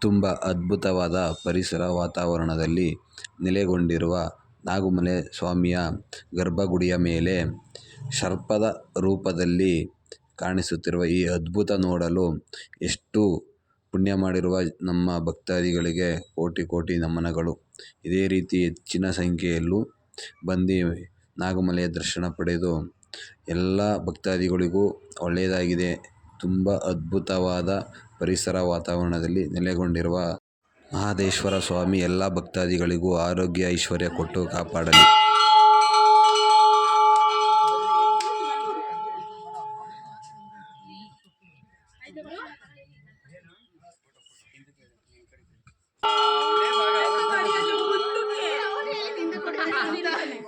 ತುಂಬ ಅದ್ಭುತವಾದ ಪರಿಸರ ವಾತಾವರಣದಲ್ಲಿ ನೆಲೆಗೊಂಡಿರುವ ನಾಗುಮಲೆ ಸ್ವಾಮಿಯ ಗರ್ಭಗುಡಿಯ ಮೇಲೆ ಸರ್ಪದ ರೂಪದಲ್ಲಿ ಕಾಣಿಸುತ್ತಿರುವ ಈ ಅದ್ಭುತ ನೋಡಲು ಎಷ್ಟು ಪುಣ್ಯ ಮಾಡಿರುವ ನಮ್ಮ ಭಕ್ತಾದಿಗಳಿಗೆ ಕೋಟಿ ಕೋಟಿ ನಮನಗಳು. ಇದೇ ರೀತಿ ಹೆಚ್ಚಿನ ಸಂಖ್ಯೆಯಲ್ಲೂ ಬಂದು ನಾಗಮಲೆಯ ದರ್ಶನ ಪಡೆದು ಎಲ್ಲ ಭಕ್ತಾದಿಗಳಿಗೂ ಒಳ್ಳೆಯದಾಗಿದೆ. ತುಂಬ ಅದ್ಭುತವಾದ ಪರಿಸರ ವಾತಾವರಣದಲ್ಲಿ ನೆಲೆಗೊಂಡಿರುವ ಮಹದೇಶ್ವರ ಸ್ವಾಮಿ ಎಲ್ಲ ಭಕ್ತಾದಿಗಳಿಗೂ ಆರೋಗ್ಯ ಐಶ್ವರ್ಯ ಕೊಟ್ಟು ಕಾಪಾಡಲಿ.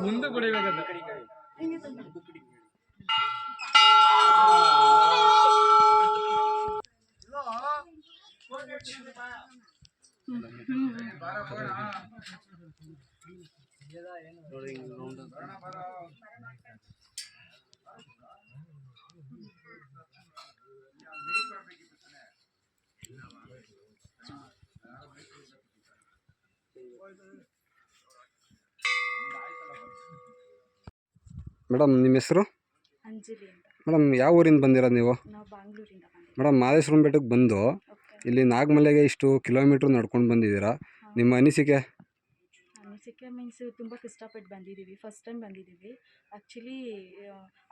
ಮುಂದೆ ಮೇಡಮ್ ನಿಮ್ಮ ಹೆಸರು? ಅಂಜಲಿ ಅಂತ. ಮೇಡಮ್ ಯಾವ ಊರಿಂದ ಬಂದಿರೋದು ನೀವು? ನಾವು ಬಾಂಗ್ಳೂರಿಂದ ಬಂದಿದ್ದೀವಿ ಮೇಡಮ್ ಮಾದೇಶ್ವರಂ ಬೆಟ್ಟಕ್ಕೆ ಬಂದು ಓಕೆ ಇಲ್ಲಿ ನಾಗಮಲೆಗೆ ಇಷ್ಟು ಕಿಲೋಮೀಟ್ರ್ ನಡ್ಕೊಂಡು ಬಂದಿದ್ದೀರಾ? ನಿಮ್ಮ ಅನಿಸಿಕೆ? ಅನಿಸಿಕೆ ಮೀನ್ಸ್ ತುಂಬ ಕಷ್ಟಪಟ್ಟು ಬಂದಿದ್ದೀವಿ. ಫಸ್ಟ್ ಟೈಮ್ ಬಂದಿದ್ದೀವಿ. ಆ್ಯಕ್ಚುಲಿ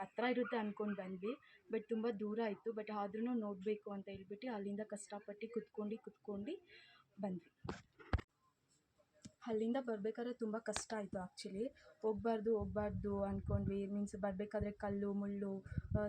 ಹತ್ರ ಇರುತ್ತೆ ಅಂದ್ಕೊಂಡು ಬಂದ್ವಿ. ಬಟ್ ತುಂಬ ದೂರ ಆಯಿತು. ಬಟ್ ಆದ್ರೂ ನೋಡಬೇಕು ಅಂತ ಹೇಳ್ಬಿಟ್ಟು ಅಲ್ಲಿಂದ ಕಷ್ಟಪಟ್ಟು ಕುತ್ಕೊಂಡು ಕುತ್ಕೊಂಡು ಬಂದ್ವಿ. ಅಲ್ಲಿಂದ ಬರಬೇಕಾದ್ರೆ ತುಂಬ ಕಷ್ಟ ಆಯಿತು ಆ್ಯಕ್ಚುಲಿ ಹೋಗ್ಬಾರ್ದು ಹೋಗ್ಬಾರ್ದು ಅಂದ್ಕೊಂಡ್ವಿ ಮೀನ್ಸ್ ಬರಬೇಕಾದ್ರೆ ಕಲ್ಲು ಮುಳ್ಳು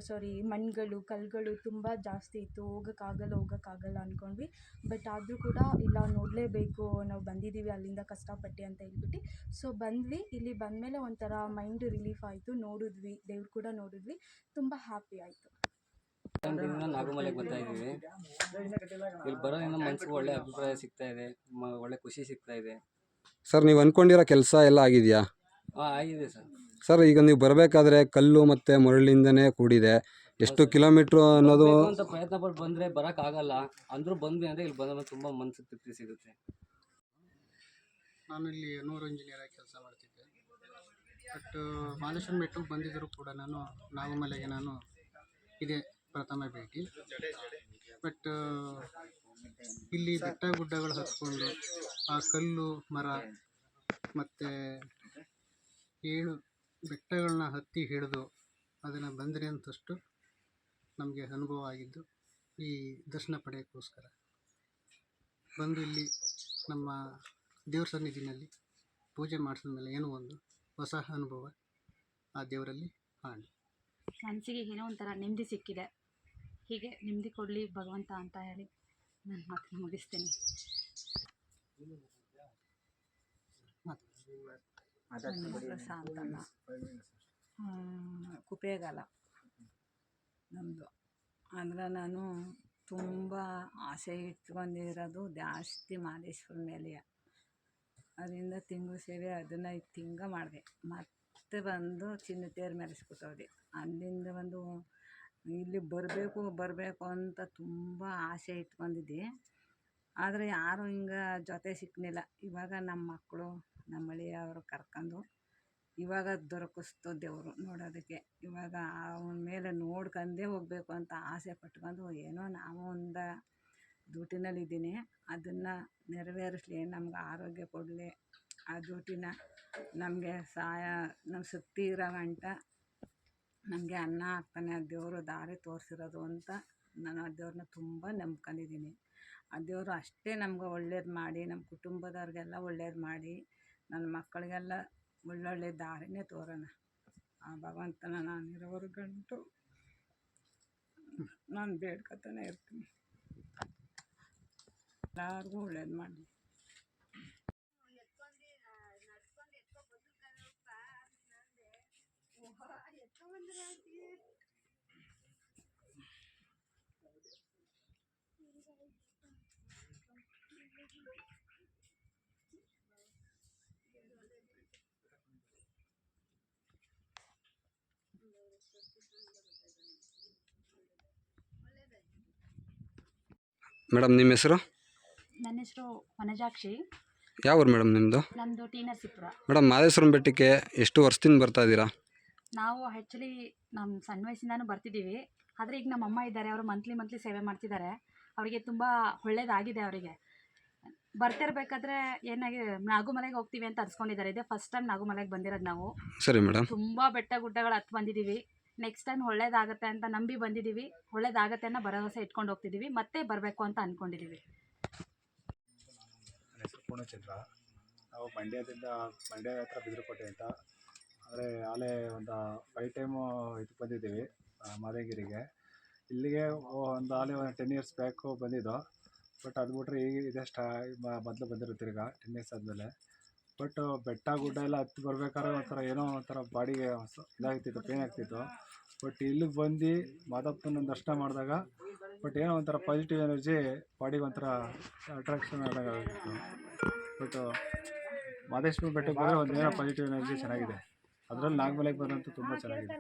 ಸಾರಿ ಮಣ್ಣುಗಳು ಕಲ್ಲುಗಳು ತುಂಬ ಜಾಸ್ತಿ ಇತ್ತು. ಹೋಗೋಕ್ಕಾಗಲ್ಲ ಹೋಗೋಕ್ಕಾಗಲ್ಲ ಅಂದ್ಕೊಂಡ್ವಿ ಬಟ್ ಆದರೂ ಕೂಡ ಇಲ್ಲ ನೋಡಲೇಬೇಕು ನಾವು ಬಂದಿದ್ದೀವಿ ಅಲ್ಲಿಂದ ಕಷ್ಟಪಟ್ಟು ಅಂತ ಹೇಳ್ಬಿಟ್ಟು. ಸೊ ಬಂದ್ವಿ. ಇಲ್ಲಿ ಬಂದಮೇಲೆ ಒಂಥರ ಮೈಂಡ್ ರಿಲೀಫ್ ಆಯಿತು. ನೋಡಿದ್ವಿ ದೇವ್ರು ಕೂಡ ನೋಡಿದ್ವಿ. ತುಂಬ ಹ್ಯಾಪಿ ಆಯಿತು. ನಾಗಮಲೆಗೆ ಬರ್ತಾ ಇದ್ದೀವಿ. ಇಲ್ಲಿ ಬರೋದ್ರಿಂದ ಮನ್ಸಿಗೆ ಒಳ್ಳೆ ಅಭಿಪ್ರಾಯ ಸಿಗ್ತಾ ಇದೆ ಒಳ್ಳೆ ಖುಷಿ ಸಿಗ್ತಾ ಇದೆ. ಸರ್ ನೀವು ಅಂದ್ಕೊಂಡಿರೋ ಕೆಲಸ ಎಲ್ಲ ಆಗಿದೆಯಾ? ಹಾಂ ಆಗಿದೆ ಸರ್. ಸರ್ ಈಗ ನೀವು ಬರಬೇಕಾದ್ರೆ ಕಲ್ಲು ಮತ್ತು ಮರಳಿಂದನೇ ಕೂಡಿದೆ. ಎಷ್ಟು ಕಿಲೋಮೀಟ್ರು ಅನ್ನೋದು ಅಂತ ಪ್ರಯತ್ನ ಪಟ್ಟು ಬಂದರೆ ಬರೋಕ್ಕಾಗಲ್ಲ. ಅಂದರೂ ಬಂದ್ವಿ ಅಂದರೆ ಇಲ್ಲಿ ಬಂದ್ರೆ ತುಂಬ ಮನಸ್ಸು ತೃಪ್ತಿ ಸಿಗುತ್ತೆ. ನಾನು ಇಲ್ಲಿ ನೂರು ಇಂಜಿನಿಯರ್ ಆಗಿ ಕೆಲಸ ಮಾಡ್ತಿದ್ದೆ. ಬಟ್ ಮಾದೇಶ್ವರ ಬೆಟ್ಟಕ್ಕೆ ಬಂದಿದ್ದರೂ ಕೂಡ ನಾನು ನಾಗಮಲೆಗೆ ನಾನು ಇದೇ ಪ್ರಥಮ ಭೇಟಿ. ಬಟ್ ಇಲ್ಲಿ ಬೆಟ್ಟ ಗುಡ್ಡಗಳು ಹತ್ಕೊಂಡು ಆ ಕಲ್ಲು ಮರ ಮತ್ತು? ಏಳು ಬೆಟ್ಟಗಳನ್ನ ಹತ್ತಿ ಹಿಡಿದು ಅದನ್ನು ಬಂದರೆ ಅಂತಷ್ಟು ನಮಗೆ ಅನುಭವ ಆಗಿದ್ದು ಈ ದರ್ಶನ ಪಡೆಯೋಕ್ಕೋಸ್ಕರ. ಬಂದು ಇಲ್ಲಿ ನಮ್ಮ ದೇವ್ರ ಸನ್ನಿಧಿನಲ್ಲಿ ಪೂಜೆ ಮಾಡಿಸಿದ ಮೇಲೆ ಏನೋ ಒಂದು ಹೊಸ ಅನುಭವ ಆ ದೇವರಲ್ಲಿ ಕಾಣಿ ಮನಸ್ಸಿಗೆ ಏನೋ ಒಂಥರ ನೆಮ್ಮದಿ ಸಿಕ್ಕಿದೆ. ಹೀಗೆ ನೆಮ್ಮದಿ ಕೊಡಲಿ ಭಗವಂತ ಅಂತ ಹೇಳಿ ನಾನು ಮಾತು ಮುಗಿಸ್ತೀನಿ. ಕುಪೇಗಾಲ. ನಮ್ಮದು ಅಂದ್ರೆ ನಾನು ತುಂಬ ಆಸೆ ಇಟ್ಕೊಂಡಿರೋದು ಜಾಸ್ತಿ ಮಾದೇಶ್ವರ ಮೇಲೆ ಅದರಿಂದ ತಿಂಗಳು ಸೇವೆ ಹದಿನೈದು ತಿಂಗ ಮಾಡಿದೆ. ಮತ್ತೆ ಬಂದು ಚಿನ್ನ ತೇರು ಮೆರೆಸ್ಬಿಟ್ಟವ್ರಿ ಅಲ್ಲಿಂದ ಬಂದು ಇಲ್ಲಿ ಬರಬೇಕು ಬರಬೇಕು ಅಂತ ತುಂಬ ಆಸೆ ಇಟ್ಕೊಂಡಿದ್ದೆ. ಆದರೆ ಯಾರೂ ಹಿಂಗೆ ಜೊತೆ ಸಿಕ್ಕಲಿಲ್ಲ ಇವಾಗ ನಮ್ಮ ಮಕ್ಕಳು ನಮ್ಮ ಅಳಿಯವರು ಕರ್ಕೊಂಡು ಇವಾಗ ದೊರಕಿಸ್ತು ದೇವರು ನೋಡೋದಕ್ಕೆ. ಇವಾಗ ಅವನ ಮೇಲೆ ನೋಡ್ಕೊಂಡೇ ಹೋಗಬೇಕು ಅಂತ ಆಸೆ ಪಟ್ಕೊಂಡು ಏನೋ ನಾವು ಒಂದು ಡ್ಯೂಟಿನಲ್ಲಿದ್ದೀನಿ ಅದನ್ನು ನೆರವೇರಿಸ್ಲಿ, ನಮ್ಗೆ ಆರೋಗ್ಯ ಕೊಡಲಿ. ಆ ಡ್ಯೂಟಿನ ನಮಗೆ ಸಹಾಯ ನಮ್ಮ ಸುತ್ತಿ ಇರೋ ಗಂಟ ನಮಗೆ ಅನ್ನ ಹಾಕ್ತಾನೆ ದೇವರು ದಾರಿ ತೋರಿಸಿರೋದು ಅಂತ ನಾನು ಆ ದೇವ್ರನ್ನ ತುಂಬ ನಂಬ್ಕೊಂಡಿದ್ದೀನಿ. ಆ ದೇವರು ಅಷ್ಟೇ ನಮ್ಗೆ ಒಳ್ಳೇದು ಮಾಡಿ ನಮ್ಮ ಕುಟುಂಬದವ್ರಿಗೆಲ್ಲ ಒಳ್ಳೇದು ಮಾಡಿ ನನ್ನ ಮಕ್ಕಳಿಗೆಲ್ಲ ಒಳ್ಳೊಳ್ಳೆ ದಾರಿನೇ ತೋರೋಣ. ಆ ಭಗವಂತನ ನಾನು ಇರೋವ್ರ ನಾನು ಬೇಡ್ಕೊತಾನೆ ಇರ್ತೀನಿ. ಎಲ್ಲರಿಗೂ ಒಳ್ಳೇದು ಮಾಡಿ ಎತ್ಕೊಂಡು ಮೇಡಮ್ ನಿಮ್ಮ ಹೆಸರು? ನನ್ನ ಹೆಸರು ವನಜಾಕ್ಷಿ. ಯಾವ ಊರು ಮೇಡಮ್ ನಿಮ್ಮದು ನಮ್ಮದು ಟಿ ನರಸೀಪುರ ಮೇಡಮ್ ಮಾದೇಶ್ವರನ ಬೆಟ್ಟಕ್ಕೆ ಎಷ್ಟು ವರ್ಷದಿಂದ ಬರ್ತಾ ಇದ್ದೀರಾ? ನಾವು ಆ್ಯಕ್ಚುಲಿ ನಮ್ಮ ಸಣ್ಣ ವಯಸ್ಸಿಂದಾನು ಬರ್ತಿದ್ದೀವಿ. ಆದರೆ ಈಗ ನಮ್ಮ ಅಮ್ಮ ಇದ್ದಾರೆ ಅವರು ಮಂತ್ಲಿ ಮಂತ್ಲಿ ಸೇವೆ ಮಾಡ್ತಿದ್ದಾರೆ. ಅವರಿಗೆ ತುಂಬ ಒಳ್ಳೇದಾಗಿದೆ ಅವರಿಗೆ. ಬರ್ತಿರ್ಬೇಕಾದ್ರೆ ಏನಾಗಿ ನಾಗುಮಲೆಗೆ ಹೋಗ್ತೀವಿ ಅಂತ ಅನ್ಸ್ಕೊಂಡಿದ್ದಾರೆ. ಇದೇ ಫಸ್ಟ್ ಟೈಮ್ ನಾಗುಮಲೆಗೆ ಬಂದಿರೋದು ನಾವು. ಸರಿ ಮೇಡಮ್. ತುಂಬ ಬೆಟ್ಟ ಗುಡ್ಡಗಳು ಹತ್ತು ಬಂದಿದ್ದೀವಿ. ನೆಕ್ಸ್ಟ್ ಟೈಮ್ ಒಳ್ಳೇದಾಗತ್ತೆ ಅಂತ ನಂಬಿ ಬಂದಿದ್ದೀವಿ ಒಳ್ಳೇದಾಗತ್ತೆ ಅನ್ನೋ ಭರವಸೆ ಇಟ್ಕೊಂಡು ಹೋಗ್ತಿದ್ದೀವಿ ಮತ್ತೆ ಬರಬೇಕು ಅಂತ ಅಂದ್ಕೊಂಡಿದ್ದೀವಿ ಪೂರ್ಣಚಂದ್ರ. ನಾವು ಮಂಡ್ಯದಿಂದ ಮಂಡ್ಯ ಹತ್ರ ಕೊಟ್ಟೆ ಅಂತ. ಆದರೆ ಆಲೇ ಒಂದು ಫೈವ್ ಟೈಮು ಇದು ಬಂದಿದ್ದೀವಿ ಮಾದೇಗಿರಿಗೆ. ಇಲ್ಲಿಗೆ ಒಂದು ಆಲೇ ಒಂದು ಟೆನ್ ಇಯರ್ಸ್ ಬ್ಯಾಕು ಬಂದಿದ್ದು. ಬಟ್ ಅದು ಬಿಟ್ಟರೆ ಈಗ ಇದೆಷ್ಟು ಮೊದಲು ಬಂದಿರೋ ತಿರ್ಗಾ ಟೆನ್ ಇಯರ್ಸ್ ಆದಮೇಲೆ. ಬಟ್ ಬೆಟ್ಟ, ಗುಡ್ಡ ಎಲ್ಲ ಹತ್ತಿ ಬರ್ಬೇಕಾದ್ರೆ ಒಂಥರ ಏನೋ ಒಂಥರ ಬಾಡಿಗೆ ಇದಾಗ್ತಿತ್ತು ಪೇನ್ ಆಗ್ತಿತ್ತು. ಬಟ್ ಇಲ್ಲಿಗೆ ಬಂದು ಮಾದಪ್ಪನ ದರ್ಶನ ಮಾಡಿದಾಗ ಬಟ್ ಏನೋ ಒಂಥರ ಪಾಸಿಟಿವ್ ಎನರ್ಜಿ ಬಾಡಿಗೆ ಒಂಥರ ಅಟ್ರಾಕ್ಷನ್ ಆಗಿತ್ತು. ಬಟ್ ಮಾದೇಶ್ವರ ಬೆಟ್ಟಕ್ಕೆ ಹೋದರೆ ಒಂದು ಏನೋ ಪಾಸಿಟಿವ್ ಎನರ್ಜಿ ಚೆನ್ನಾಗಿದೆ. ಅದರಲ್ಲಿ ನಾಗಮಲೆಗೆ ಬಂದಂತೂ ತುಂಬ ಚೆನ್ನಾಗಿದೆ.